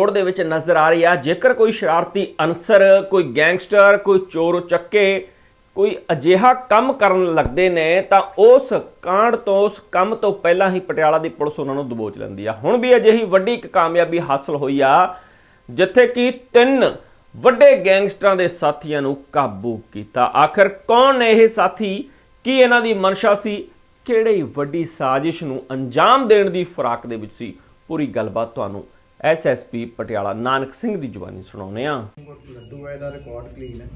Road ਦੇ ਵਿੱਚ ਨਜ਼ਰ ਆ ਰਹੀ ਆ। ਜੇਕਰ ਕੋਈ ਸ਼ਰਾਰਤੀ ਅਨਸਰ, ਕੋਈ ਗੈਂਗਸਟਰ, ਕੋਈ ਚੋਰ ਚੱਕੇ, ਕੋਈ ਅਜਿਹਾ ਕੰਮ ਕਰਨ ਲੱਗਦੇ ਨੇ, ਤਾਂ ਉਸ ਕਾਂਡ ਤੋਂ, ਉਸ ਕੰਮ ਤੋਂ ਪਹਿਲਾਂ ਹੀ ਪਟਿਆਲਾ ਦੀ ਪੁਲਿਸ ਉਹਨਾਂ ਨੂੰ ਦਬੋਚ ਲੈਂਦੀ ਆ। ਹੁਣ ਵੀ ਅਜਿਹੀ ਵੱਡੀ ਇੱਕ ਕਾਮਯਾਬੀ ਹਾਸਲ ਹੋਈ ਆ, ਜਿੱਥੇ ਕਿ ਤਿੰਨ ਵੱਡੇ ਗੈਂਗਸਟਰਾਂ ਦੇ ਸਾਥੀਆਂ ਨੂੰ ਕਾਬੂ ਕੀਤਾ। ਆਖਰ ਕੌਣ ਨੇ ਇਹ ਸਾਥੀ? ਕੀ ਇਹਨਾਂ ਦੀ ਮਨਸ਼ਾ ਸੀ? ਕਿਹੜੀ ਵੱਡੀ ਸਾਜ਼ਿਸ਼ ਨੂੰ ਅੰਜਾਮ ਦੇਣ ਦੀ ਫਰਾਕ ਦੇ ਵਿੱਚ ਸੀ? ਪੂਰੀ ਗੱਲਬਾਤ ਤੁਹਾਨੂੰ ਐਸਐਸਪੀ ਪਟਿਆਲਾ। ਨਾਨਕ ਸਿੰਘ ਦੀ ਜ਼ੁਬਾਨੀ ਸੁਣਾਉਂਦੇ ਆ ਲੱਡੂ ਹੈ ਇਹਦਾ ਰਿਕਾਰਡ ਕਲੀਨ ਹੈ।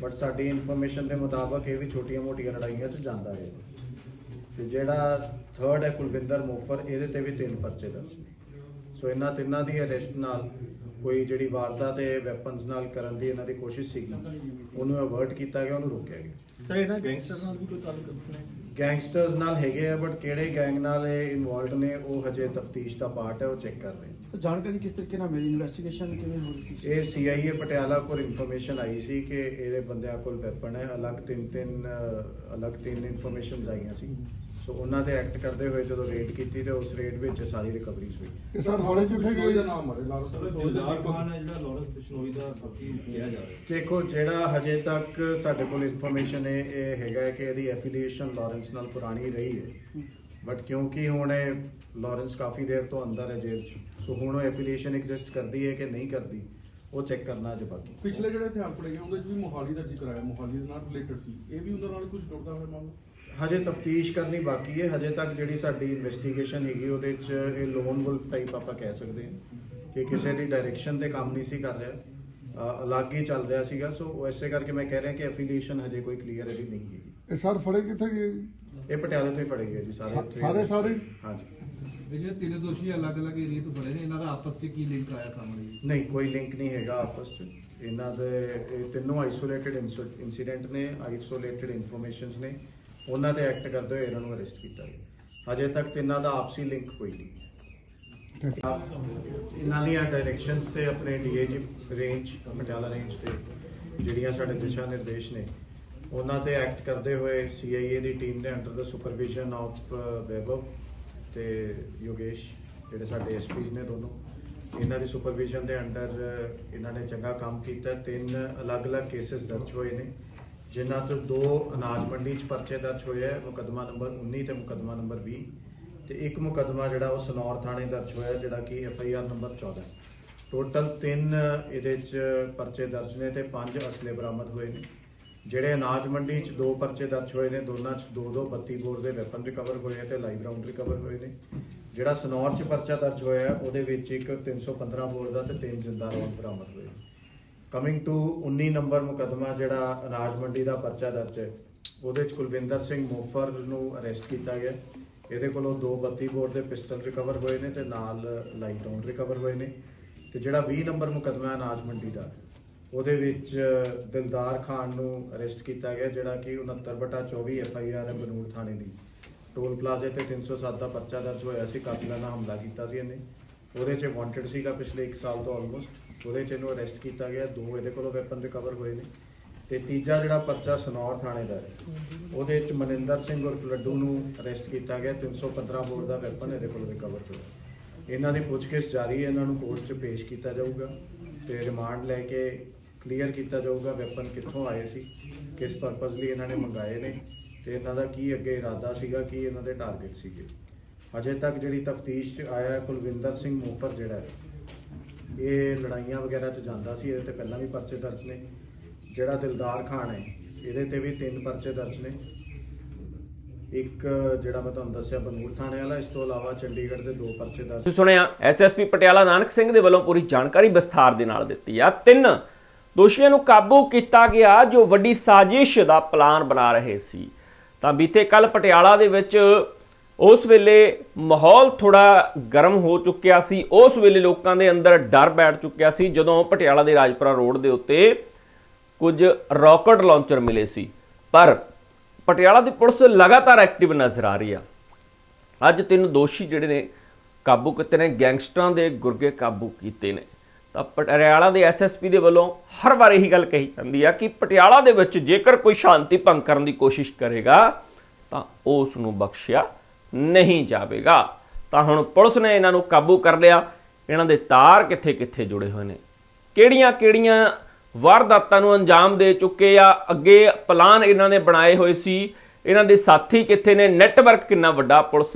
ਬਟ ਸਾਡੀ ਇਨਫੋਰਮੇਸ਼ਨ ਦੇ ਮੁਤਾਬਕ ਇਹ ਵੀ ਛੋਟੀਆਂ-ਮੋਟੀਆਂ ਲੜਾਈਆਂ 'ਚ ਜਾਂਦਾ ਹੈ। ਤੇ ਜਿਹੜਾ ਥਰਡ ਹੈ ਕੁਲਵਿੰਦਰ ਮੋਫਰ ਇਹਦੇ ਤੇ ਵੀ ਤਿੰਨ ਪਰਚੇ ਦਰਜ ਨੇ। ਸੋ ਇਹਨਾਂ ਤਿੰਨਾਂ ਦੀ ਅਰੈਸਟ ਨਾਲ ਕੋਈ ਜਿਹੜੀ ਵਾਰਦਾਤ ਹੈ ਵੈਪਨਸ ਨਾਲ ਕਰਨ ਦੀ ਇਹਨਾਂ ਦੀ ਕੋਸ਼ਿਸ਼ ਸੀਗੀ। ਉਹਨੂੰ ਅਵਰਟ ਕੀਤਾ ਗਿਆ ਉਹਨੂੰ ਰੋਕਿਆ ਗਿਆ। ਸਰ ਇਹਨਾਂ ਗੈਂਗਸਟਰ ਨਾਲ ਵੀ ਕੋਈ ਤਾਲੁਕ ਹੈ? ਗੈਂਗਸਟਰਸ ਨਾਲ ਹੈਗੇ ਆ ਬਟ ਕਿਹੜੇ ਗੈਂਗ ਨਾਲ ਇਹ ਇਨਵੋਲਡ ਨੇ ਉਹ ਹਜੇ ਤਫਤੀਸ਼ ਦਾ ਪਾਰਟ ਹੈ ਉਹ ਚੈੱਕ ਕਰ ਰਹੇ ਨੇ। ਤਾਂ ਜਾਣਕਾਰੀ ਕਿਸ ਤਰੀਕੇ ਨਾਲ ਮਿਲੀ? ਇਨਵੈਸਟੀਗੇਸ਼ਨ ਕਿਵੇਂ ਹੋ ਰਹੀ ਸੀ? ਇਹ ਸੀਆਈਏ ਪਟਿਆਲਾ ਕੋਲ ਇਨਫੋਰਮੇਸ਼ਨ ਆਈ ਸੀ ਕਿ ਇਹਦੇ ਬੰਦਿਆਂ ਕੋਲ ਵੈਪਨ ਹੈ ਅਲੱਗ ਤਿੰਨ ਤਿੰਨ ਅਲੱਗ ਤਿੰਨ ਇਨਫੋਰਮੇਸ਼ਨਸ ਆਈਆਂ ਸੀ। ਸੋ ਉਹਨਾਂ ਤੇ ਐਕਟ ਕਰਦੇ ਹੋਏ ਜਦੋਂ ਰੇਡ ਕੀਤੀ ਤੇ ਉਸ ਰੇਡ ਵਿੱਚ ਸਾਰੀ ਰਿਕਵਰੀਜ਼ ਹੋਈ। ਇਹ ਸਰ ਫੜੇ ਕਿੱਥੇ ਕੋਈ ਦਾ ਗਏ ਨਾਮ ਹੈ ਲਾਲ ਸਰ ਦਿਲਦਾਰ ਖਾਨ ਹੈ ਜਿਹੜਾ ਲਾਰੈਂਸ ਬਿਸ਼ਨੋਈ ਦਾ ਸਾਥੀ ਕਿਹਾ ਜਾ ਰਿਹਾ। ਦੇਖੋ ਜਿਹੜਾ ਹਜੇ ਤੱਕ ਸਾਡੇ ਕੋਲ ਇਨਫੋਰਮੇਸ਼ਨ ਹੈ ਇਹ ਹੈਗਾ ਕਿ ਇਹਦੀ ਐਫੀਲੀਏਸ਼ਨ ਲਾਰੈਂਸ ਨਾਲ ਪੁਰਾਣੀ ਰਹੀ ਹੈ। ਬਟ ਕਿਉਂਕਿ ਹੁਣ ਇਹ ਲਾਰੈਂਸ ਕਾਫੀ ਦੇਰ ਤੋਂ ਅੰਦਰ ਹੈ ਜੇਲ੍ਹ 'ਚ ਸੋ ਹੁਣ ਉਹ ਐਫੀਲੀਏਸ਼ਨ ਐਗਜ਼ਿਸਟ ਕਰਦੀ ਹੈ ਕਿ ਨਹੀਂ ਕਰਦੀ ਉਹ ਚੈੱਕ ਕਰਨਾ ਅਜੇ ਬਾਕੀ। ਪਿਛਲੇ ਜਿਹੜੇ ਹਥਿਆਰ ਫੜੇ ਗਏ ਉਹਦੇ ਵੀ ਮੋਹਾਲੀ ਦਾ ਜ਼ਿਕਰ ਆਇਆ ਮੋਹਾਲੀ ਦੇ ਨਾਲ ਰਿਲੇਟਡ ਸੀ। ਇਹ ਵੀ ਉਹਨਾਂ ਨਾਲ ਕੁਝ ਜੁੜਦਾ ਹੋਇਆ ਮਾਮਲਾ? ਹਜੇ ਤਫਤੀਸ਼ ਕਰਨੀ ਬਾਕੀ ਹੈ ਹਜੇ ਤੱਕ ਜਿਹੜੀ ਸਾਡੀ ਇਨਵੈਸਟੀਗੇਸ਼ਨ ਹੈਗੀ ਉਹਦੇ 'ਚ ਇਹ ਲੋਨ ਵੁਲਫ ਟਾਈਪ ਆਪਾਂ ਕਹਿ ਸਕਦੇ ਹਾਂ ਕਿ ਕਿਸੇ ਦੀ ਡਾਇਰੈਕਸ਼ਨ ਤੇ ਕੰਮ ਨਹੀਂ ਸੀ ਕਰ ਰਿਹਾ ਅਲੱਗ ਹੀ ਚੱਲ ਰਿਹਾ ਸੀਗਾ। ਸੋ ਇਸੇ ਕਰਕੇ ਮੈਂ ਕਹਿ ਰਿਹਾ ਕਿ ਐਫੀਲੀਏਸ਼ਨ ਹਜੇ ਕੋਈ ਕਲੀਅਰ ਇਹਦੀ ਨਹੀਂ ਹੈਗੀ। ਇਹ ਸਰ ਫੜੇ ਕਿੱਥੇ ਗਏ? ਜੀ? ਇਹ ਪਟਿਆਲੇ ਤੋਂ ਹੀ ਫੜੇ ਗਏ ਜੀ ਸਾਰੇ ਸਾ- ਸਾਰੇ ਸਾਰੇ? ਹਾਂਜੀ। ਇਹ ਜਿਹੜੇ ਤਿੰਨ ਦੋਸ਼ੀ ਅਲੱਗ-ਅਲੱਗ ਏਰੀਆ ਤੋਂ ਫੜੇ ਨੇ ਇਹਨਾਂ ਦਾ ਆਪਸ 'ਚ ਕੀ ਲਿੰਕ ਆਇਆ ਸਾਹਮਣੇ? ਜੀ? ਨਹੀਂ ਕੋਈ ਲਿੰਕ ਨਹੀਂ ਹੈਗਾ ਆਪਸ 'ਚ। ਇਹਨਾਂ ਦੇ ਇਹ ਤਿੰਨੋਂ ਆਈਸੋਲੇਟਿਡ ਇਨਸੀਡੈਂਟ ਨੇ ਆਈਸੋਲੇਟਿਡ ਇਨਫੋਰਮੇਸ਼ਨਸ ਨੇ। ਉਹਨਾਂ ਤੇ ਐਕਟ ਕਰਦੇ ਹੋਏ ਇਹਨਾਂ ਨੂੰ ਅਰੈਸਟ ਕੀਤਾ ਗਿਆ। ਹਜੇ ਤੱਕ ਤਿੰਨਾਂ ਦਾ ਆਪਸੀ ਲਿੰਕ ਕੋਈ ਨਹੀਂ ਆਪ- ਇਹਨਾਂ ਦੀਆਂ ਡਾਇਰੈਕਸ਼ਨਸ ਤੇ ਆਪਣੇ ਡੀਏਜੀ ਰੇਂਜ ਪਟਿਆਲਾ ਰੇਂਜ ਤੇ ਜਿਹੜੀਆਂ ਸਾਡੇ ਦਿਸ਼ਾ ਨਿਰਦੇਸ਼ ਨੇ ਉਹਨਾਂ ਤੇ ਐਕਟ ਕਰਦੇ ਹੋਏ ਸੀਆਈਏ ਦੀ ਟੀਮ ਦੇ ਅੰਡਰ ਦਾ ਸੁਪਰਵਿਜ਼ਨ ਆਫ ਵੈਭਵ ਤੇ ਯੋਗੇਸ਼, ਜਿਹੜੇ ਸਾਡੇ ਐਸਪੀਸ ਨੇ ਦੋਨੋਂ, ਇਹਨਾਂ ਦੀ ਸੁਪਰਵਿਜ਼ਨ ਦੇ ਅੰਡਰ ਇਹਨਾਂ ਨੇ ਚੰਗਾ ਕੰਮ ਕੀਤਾ। ਤਿੰਨ ਅਲੱਗ-ਅਲੱਗ ਕੇਸਸ ਦਰਜ ਹੋਏ ਨੇ, ਜਿਨ੍ਹਾਂ ਤੋਂ ਦੋ ਅਨਾਜ ਮੰਡੀ 'ਚ ਪਰਚੇ ਦਰਜ ਹੋਏ ਹੈ ਮੁਕੱਦਮਾ ਨੰਬਰ 19 ਤੇ ਮੁਕੱਦਮਾ ਨੰਬਰ 20 ਤੇ ਇੱਕ ਮੁਕੱਦਮਾ ਜਿਹੜਾ ਉਹ ਸਨੌਰ ਥਾਣੇ ਦਰਜ ਹੋਇਆ, ਜਿਹੜਾ ਕਿ F I R number 14 total ਤਿੰਨ ਇਹਦੇ 'ਚ ਪਰਚੇ ਦਰਜ ਨੇ ਤੇ ਪੰਜ ਅਸਲੇ ਬਰਾਮਦ ਹੋਏ ਨੇ। ਜਿਹੜੇ ਅਨਾਜ ਮੰਡੀ 'ਚ ਦੋ ਪਰਚੇ ਦਰਜ ਹੋਏ ਨੇ, ਦੋਨਾਂ 'ਚ ਦੋ ਦੋ 32 ਬੋਰ ਦੇ ਵੈਪਨ ਰਿਕਵਰ ਹੋਏ ਨੇ ਤੇ ਲਾਈਵ ਰਾਉਂਡ ਰਿਕਵਰ ਹੋਏ ਨੇ। ਜਿਹੜਾ ਸਨੌਰ 'ਚ ਪਰਚਾ ਦਰਜ ਹੋਇਆ, ਉਹਦੇ ਵਿੱਚ ਇੱਕ 315 ਬੋਰ ਦਾ ਤੇ ਤਿੰਨ ਜਿੰਦਾ ਰੌਂਦ ਬਰਾਮਦ ਹੋਏ। ਕਮਿੰਗ ਟੂ 19 ਨੰਬਰ ਮੁਕੱਦਮਾ, ਜਿਹੜਾ ਅਨਾਜ ਮੰਡੀ ਦਾ ਪਰਚਾ ਦਰਜ ਹੈ, ਉਹਦੇ 'ਚ ਕੁਲਵਿੰਦਰ ਸਿੰਘ ਮੋਫਰ ਨੂੰ ਅਰੈਸਟ ਕੀਤਾ ਗਿਆ। ਇਹਦੇ ਕੋਲੋਂ ਦੋ 32 ਬੋਰ ਦੇ ਪਿਸਟਲ ਰਿਕਵਰ ਹੋਏ ਨੇ ਤੇ ਨਾਲ ਲਾਈਵ ਰਾਉਂਡ ਰਿਕਵਰ ਹੋਏ ਨੇ। ਤੇ ਜਿਹੜਾ 20 ਨੰਬਰ ਮੁਕੱਦਮਾ ਅਨਾਜ ਮੰਡੀ ਦਾ ਉਹਦੇ ਵਿੱਚ ਦਿਲਦਾਰ ਖਾਨ ਨੂੰ ਅਰੈਸਟ ਕੀਤਾ ਗਿਆ, ਜਿਹੜਾ ਕਿ 69 ਬਟਾ 24 ਐਫ ਆਈ ਆਰ ਹੈ ਬਨੂੜ ਥਾਣੇ ਦੀ। ਟੋਲ ਪਲਾਜ਼ੇ ਤੇ 307 ਦਾ ਪਰਚਾ ਦਰਜ ਹੋਇਆ ਸੀ ਕਾਤਲਾਨਾ ਹਮਲਾ ਕੀਤਾ ਸੀ ਇਹਨੇ। ਉਹਦੇ 'ਚ ਵਾਂਟਡ ਸੀਗਾ ਪਿਛਲੇ 1 ਸਾਲ ਤੋਂ ਆਲਮੋਸਟ ਉਹਦੇ 'ਚ ਇਹਨੂੰ ਅਰੈਸਟ ਕੀਤਾ ਗਿਆ, ਦੋ ਇਹਦੇ ਕੋਲੋਂ ਵੈਪਨ ਰਿਕਵਰ ਹੋਏ ਨੇ। ਤੇ ਤੀਜਾ ਜਿਹੜਾ ਪਰਚਾ ਸਨੌਰ ਥਾਣੇ ਦਾ ਹੈ, ਉਹਦੇ 'ਚ ਮਨਿੰਦਰ ਸਿੰਘ ਉਰਫ ਲੱਡੂ ਨੂੰ ਅਰੈਸਟ ਕੀਤਾ ਗਿਆ 315 ਬੋਰ ਦਾ ਵੈਪਨ ਇਹਦੇ ਕੋਲੋਂ ਰਿਕਵਰ ਹੋਇਆ। ਇਹਨਾਂ ਦੀ ਪੁੱਛਗਿੱਛ ਜਾਰੀ ਹੈ, ਇਹਨਾਂ ਨੂੰ ਕੋਰਟ 'ਚ ਪੇਸ਼ ਕੀਤਾ ਜਾਊਗਾ ਤੇ ਰਿਮਾਂਡ ਲੈ ਕੇ ਕਲੀਅਰ ਕੀਤਾ ਜਾਊਗਾ ਵੈਪਨ ਕਿੱਥੋਂ ਆਏ ਸੀ, ਕਿਸ ਪਰਪਸ ਲਈ ਇਹਨਾਂ ਨੇ ਮੰਗਾਏ ਨੇ ਤੇ ਇਹਨਾਂ ਦਾ ਕੀ ਅੱਗੇ ਇਰਾਦਾ ਸੀਗਾ, ਕੀ ਇਹਨਾਂ ਦੇ ਟਾਰਗੇਟ ਸੀਗੇ। ਅਜੇ ਤੱਕ ਜਿਹੜੀ ਤਫਤੀਸ਼ 'ਚ ਆਇਆ ਕੁਲਵਿੰਦਰ ਸਿੰਘ ਮੋਫਰ ਜਿਹੜਾ ਹੈ, ਇਹ ਲੜਾਈਆਂ ਵਗੈਰਾ 'ਚ ਜਾਂਦਾ ਸੀ, ਇਹਦੇ ਤੇ ਪਹਿਲਾਂ ਵੀ ਪਰਚੇ ਦਰਜ ਨੇ। ਜਿਹੜਾ ਦਿਲਦਾਰ ਖਾਨ ਹੈ, ਇਹਦੇ ਤੇ ਵੀ ਤਿੰਨ ਪਰਚੇ ਦਰਜ ਨੇ। ਇੱਕ ਜਿਹੜਾ ਮੈਂ ਤੁਹਾਨੂੰ ਦੱਸਿਆ ਬਨੂੜ ਥਾਣੇ ਵਾਲਾ, ਇਸ ਤੋਂ ਇਲਾਵਾ ਚੰਡੀਗੜ੍ਹ ਦੇ ਦੋ ਪਰਚੇ ਦਰਜ ਤੁਸੀਂ ਸੁਣਿਆ ਐਸਐਸਪੀ ਪਟਿਆਲਾ ਨਾਨਕ ਸਿੰਘ ਦੇ ਵੱਲੋਂ ਪੂਰੀ ਜਾਣਕਾਰੀ ਵਿਸਥਾਰ ਦੇ ਨਾਲ ਦਿੱਤੀ ਆ। ਤਿੰਨ ਦੋਸ਼ੀਆਂ ਨੂੰ ਕਾਬੂ ਕੀਤਾ ਗਿਆ ਜੋ ਵੱਡੀ ਸਾਜ਼ਿਸ਼ ਦਾ ਪਲਾਨ ਬਣਾ ਰਹੇ ਸੀ। ਤਾਂ ਬੀਤੇ ਕੱਲ ਪਟਿਆਲਾ ਦੇ ਵਿੱਚ ਉਸ ਵੇਲੇ ਮਾਹੌਲ ਥੋੜਾ ਗਰਮ ਹੋ ਚੁੱਕਿਆ ਸੀ। ਉਸ ਵੇਲੇ ਲੋਕਾਂ ਦੇ ਅੰਦਰ ਡਰ ਬੈਠ ਚੁੱਕਿਆ ਸੀ ਜਦੋਂ ਪਟਿਆਲਾ ਦੇ ਰਾਜਪੁਰਾ ਰੋਡ ਦੇ ਉੱਤੇ ਕੁਝ ਰਾਕਟ ਲਾਂਚਰ ਮਿਲੇ ਸੀ। ਪਰ ਪਟਿਆਲਾ ਦੀ ਪੁਲਿਸ ਲਗਾਤਾਰ ਐਕਟਿਵ ਨਜ਼ਰ ਆ ਰਹੀ ਆ। ਅੱਜ ਤਿੰਨ ਦੋਸ਼ੀ ਜਿਹੜੇ ਨੇ ਕਾਬੂ ਕੀਤੇ ਨੇ, ਗੈਂਗਸਟਰਾਂ ਦੇ ਗੁਰਗੇ ਕਾਬੂ ਕੀਤੇ ਨੇ। ਤਾਂ ਪਟਿਆਲਾ ਦੇ ਐਸਐਸਪੀ ਦੇ ਵੱਲੋਂ ਹਰ ਵਾਰ ਇਹੀ ਗੱਲ ਕਹੀ ਜਾਂਦੀ ਆ ਕਿ ਪਟਿਆਲਾ ਦੇ ਵਿੱਚ ਜੇਕਰ ਕੋਈ ਸ਼ਾਂਤੀ ਭੰਗ ਕਰਨ ਦੀ ਕੋਸ਼ਿਸ਼ ਕਰੇਗਾ, ਤਾਂ ਉਸ ਨੂੰ ਬਖਸ਼ਿਆ ਨਹੀਂ ਜਾਵੇਗਾ। ਤਾਂ ਹੁਣ ਪੁਲਿਸ ਨੇ ਇਹਨਾਂ ਨੂੰ ਕਾਬੂ ਕਰ ਲਿਆ। ਇਹਨਾਂ ਦੇ ਤਾਰ ਕਿੱਥੇ-ਕਿੱਥੇ ਜੁੜੇ ਹੋਏ ਨੇ? ਕਿਹੜੀਆਂ-ਕਿਹੜੀਆਂ ਵਾਰਦਾਤਾਂ ਨੂੰ ਅੰਜਾਮ ਦੇ ਚੁੱਕੇ ਆ? ਅੱਗੇ ਪਲਾਨ ਇਹਨਾਂ ਨੇ ਬਣਾਏ ਹੋਏ ਸੀ। ਇਹਨਾਂ ਦੇ ਸਾਥੀ ਕਿੱਥੇ ਨੇ? ਨੈਟਵਰਕ ਕਿੰਨਾ ਵੱਡਾ ਪੁਲਿਸ